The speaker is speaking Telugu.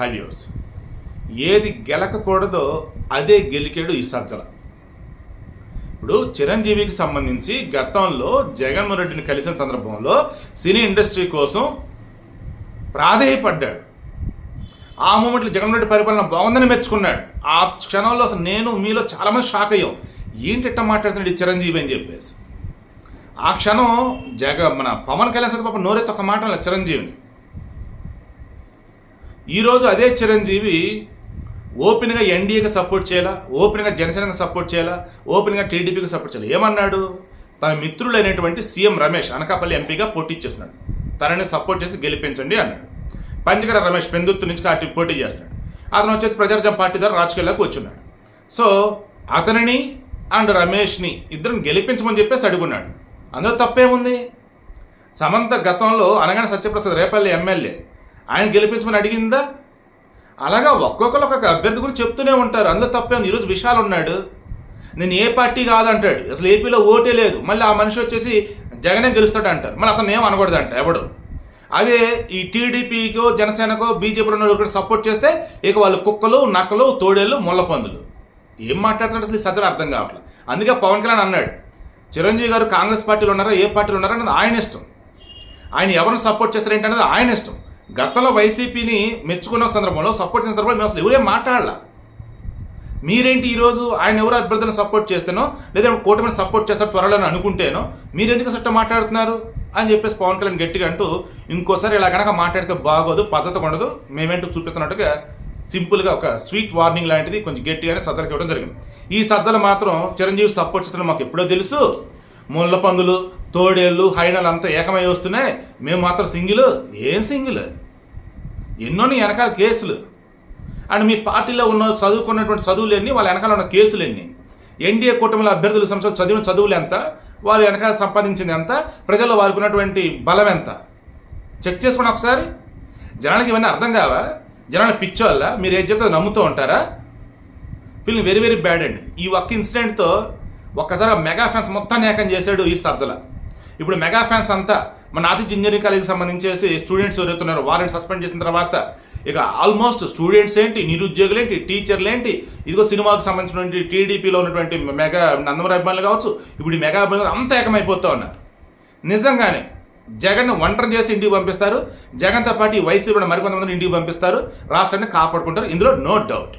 హైవ్యూస్ ఏది గెలకకూడదో అదే గెలికాడు ఈ సజ్జల. ఇప్పుడు చిరంజీవికి సంబంధించి గతంలో జగన్మోహన్ రెడ్డిని కలిసిన సందర్భంలో సినీ ఇండస్ట్రీ కోసం ప్రాధేయపడ్డాడు. ఆ మూమెంట్లో జగన్మోహన్ రెడ్డి పరిపాలన బాగుందని మెచ్చుకున్నాడు. ఆ క్షణంలో అసలు నేను మీలో చాలామంది షాక్ అయ్యాం. ఏంటిట్ట మాట్లాడుతున్నాడు ఈ చిరంజీవి అని చెప్పేసి. ఆ క్షణం జగ మన పవన్ కళ్యాణ్ సరే పాప నోరెత్తి ఒక మాట చిరంజీవిని. ఈరోజు అదే చిరంజీవి ఓపెన్గా ఎన్డీఏకి సపోర్ట్ చేయాలా? ఓపెన్గా జనసేనకు సపోర్ట్ చేయాలా? ఓపెన్గా టీడీపీకి సపోర్ట్ చేయాలి? ఏమన్నాడు? తన మిత్రులైనటువంటి సీఎం రమేష్ అనకాపల్లి ఎంపీగా పోటీ చేస్తున్నాడు. తనని సపోర్ట్ చేసి గెలిపించండి అన్నాడు. పంచకర రమేష్ పెందుత్తు నుంచి అటు పోటీ చేస్తున్నాడు. అతను వచ్చేసి ప్రజారాజ్యం పార్టీ ద్వారా రాజకీయాల్లోకి వచ్చున్నాడు. సో అతనిని అండ్ రమేష్ని ఇద్దరిని గెలిపించమని చెప్పేసి అడుగున్నాడు. అందులో తప్పేముంది? సమంత గతంలో అనగానే సత్యప్రసాద్ రేపల్లి ఎమ్మెల్యే ఆయన గెలిపించమని అడిగిందా? అలాగా ఒక్కొక్కరు ఒక్కొక్క అభ్యర్థి గురించి చెప్తూనే ఉంటారు. అందులో తప్పే ఉంది. ఈరోజు విశాల్ ఉన్నాడు. నేను ఏ పార్టీ కాదంటాడు. అసలు ఏపీలో ఓటే లేదు. మళ్ళీ ఆ మనిషి వచ్చేసి జగనే గెలుస్తాడు అంటారు మళ్ళీ అతను ఏం అనకూడదంట ఎవడు? అదే ఈ టీడీపీకో జనసేనకో బీజేపీలో ఉన్న కూడా సపోర్ట్ చేస్తే ఇక వాళ్ళు కుక్కలు నక్కలు తోడేళ్ళు ముళ్ళపందులు. ఏం మాట్లాడుతున్నాడు అసలు ఈ సజ్జలు అర్థం కావట్లేదు. అందుకే పవన్ కళ్యాణ్ అన్నాడు చిరంజీవి గారు కాంగ్రెస్ పార్టీలో ఉన్నారా? ఏ పార్టీలో ఉన్నారా? అన్నది ఆయన ఇష్టం. ఆయన ఎవరిని సపోర్ట్ చేస్తారు ఏంటనేది ఆయన ఇష్టం. గతంలో వైసీపీని మెచ్చుకున్న సందర్భంలో సపోర్ట్ చేసిన సందర్భంలో మేము అసలు ఎవరేం మాట్లాడాల? మీరేంటి ఈరోజు ఆయన ఎవరు అభ్యర్థులను సపోర్ట్ చేస్తేనో లేదా కూటమిని సపోర్ట్ చేస్తారు త్వరలో అనుకుంటేనో మీరు ఎందుకు సట్ట మాట్లాడుతున్నారు? అని చెప్పేసి పవన్ కళ్యాణ్ గట్టిగా అంటూ ఇంకోసారి ఇలా కనుక మాట్లాడితే బాగోదు పద్ధతి ఉండదు మేమేంటో చూపిస్తున్నట్టుగా సింపుల్గా ఒక స్వీట్ వార్నింగ్ లాంటిది కొంచెం గట్టిగానే సజ్జలకి ఇవ్వడం జరిగింది. ఈ సజ్జలు మాత్రం చిరంజీవి సపోర్ట్ చేస్తున్న మాకు ఎప్పుడో తెలుసు. ముళ్ళ పందులు తోడేళ్ళు హైనలు అంతా ఏకమై వస్తున్నాయి. మేము మాత్రం సింగిల్. ఏం సింగిల్? ఎన్నోని వెనకాల కేసులు. అండ్ మీ పార్టీలో ఉన్న చదువుకున్నటువంటి చదువులు ఎన్ని? వాళ్ళ వెనకాల ఉన్న కేసులు ఎన్ని? ఎన్డీఏ కూటమిలో అభ్యర్థుల సంస్థలు చదివిన చదువులు ఎంత? వారు వెనకాల సంపాదించింది ఎంత? ప్రజల్లో వారికి ఉన్నటువంటి బలం ఎంత? చెక్ చేసుకోండి ఒకసారి. జనానికి ఇవన్నీ అర్థం కావా? జనాలు పిచ్చోళ్ళ? మీరు ఏం చెప్తే నమ్ముతూ ఉంటారా? ఫీలింగ్ వెరీ వెరీ బ్యాడ్ అండి. ఈ ఒక్క ఇన్సిడెంట్తో ఒక్కసారి మెగా ఫ్యాన్స్ మొత్తాన్ని ఏకం చేశాడు ఈ సజ్జల. ఇప్పుడు మెగా ఫ్యాన్స్ అంతా మన ఆతిథ్య ఇంజనీరింగ్ కాలేజీకి సంబంధించేసి స్టూడెంట్స్ ఎవరైతున్నారో వారిని సస్పెండ్ చేసిన తర్వాత ఇక ఆల్మోస్ట్ స్టూడెంట్స్ ఏంటి నిరుద్యోగులు ఏంటి టీచర్లు ఏంటి ఇదిగో సినిమాకు సంబంధించినటువంటి టీడీపీలో ఉన్నటువంటి మెగా నందమూరి అభిమానులు కావచ్చు ఇప్పుడు ఈ మెగా అభిమానులు అంతా ఏకమైపోతూ ఉన్నారు. నిజంగానే జగన్ ఒంటరి చేసి ఇంటికి పంపిస్తారు జగన్తో పాటు ఈ వైసీపీ మరికొంతమందిని ఇంటికి పంపిస్తారు రాష్ట్రాన్ని కాపాడుకుంటారు ఇందులో నో డౌట్